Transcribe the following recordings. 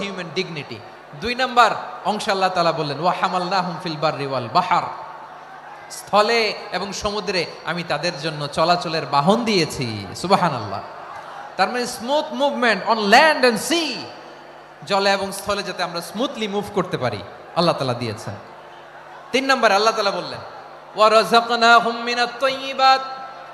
Human dignity দুই number অংশ আল্লাহ তালা বললেন ওয়া হামাল্লা হুমফিল বার্রি ওয়াল বাহার। স্থলে এবং সমুদ্রে আমি তাদের জন্য চলাচলের বাহন দিয়েছি। সুবাহান আল্লাহ তার মানে smooth movement on land and sea জলে এবং স্থলে যাতে আমরা স্মুথলি মুভ করতে পারি, আল্লাহ তালা দিয়েছেন। তিন নম্বর আল্লাহ তালা বললেন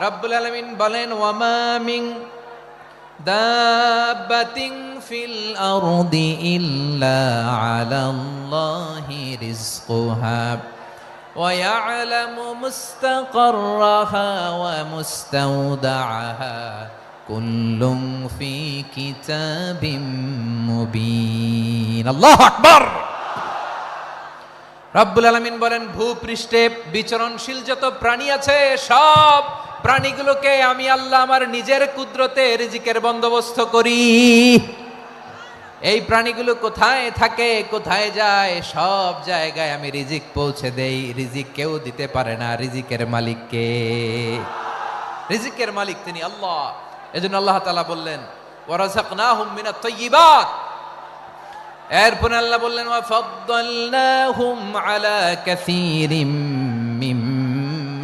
রব্বুল আলামিন বলেন ওয়ামামিং দাব্বাতিন ফিল আরদি ইল্লা আলাল্লাহি রিজকুহা ويعلم مستقرها ومستودعها كل في كتاب مبين الله أكبر রব্বুল আলমিন বলেন ভূপৃষ্ঠে বিচরণশীল যত প্রাণী আছে সব প্রাণীগুলোকে আমি আল্লাহ আমার নিজের কুদরতে রিজিকের বন্দোবস্ত করি। এই প্রাণীগুলো কোথায় থাকে, কোথায় যায়, সব জায়গায় আমি রিজিক পৌঁছে দেই। রিজিক কেউ দিতে পারে না, রিজিকের মালিককে রিজিকের মালিক তিনি আল্লাহ। এজন্য আল্লাহ তাআলা বললেন, ওয়ারাযাকনাহুম মিনাত তাইয়্যিবাত এরপরে আল্লাহ বললেন ওয়াফাদ্দালনাহুম আলা কাসীরিম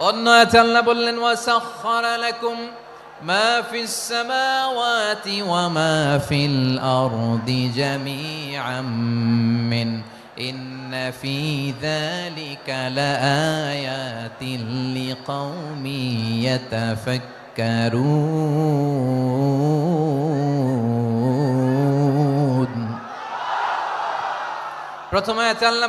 والنات الله بل وسخر لكم ما في السماوات وما في الأرض جميعا من إن في ذلك لآيات لقوم يتفكرون. প্রথমে আচ্ছা আল্লাহ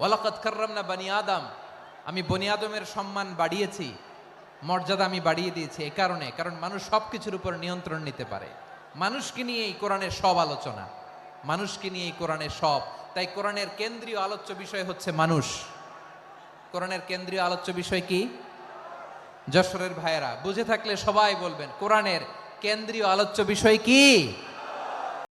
ওয়ালাকাত কাররামনা বানি আদম। আমি বনি আদমের সম্মান বাড়িয়েছি, মর্যাদা আমি বাড়িয়ে দিয়েছি এ কারণে, কারণ মানুষ সব কিছুর উপর নিয়ন্ত্রণ নিতে পারে। মানুষকে নিয়ে এই কোরআনের সব আলোচনা, মানুষকে নিয়ে এই কোরআনের সব। তাই কোরআনের কেন্দ্রীয় আলোচ্য বিষয় হচ্ছে মানুষ। কোরআনের কেন্দ্রীয় আলোচ্য বিষয় কি? যশোরের ভাইয়েরা, বুঝে থাকলে সবাই বলবেন, কোরআনের কেন্দ্রীয় আলোচ্য বিষয় কি?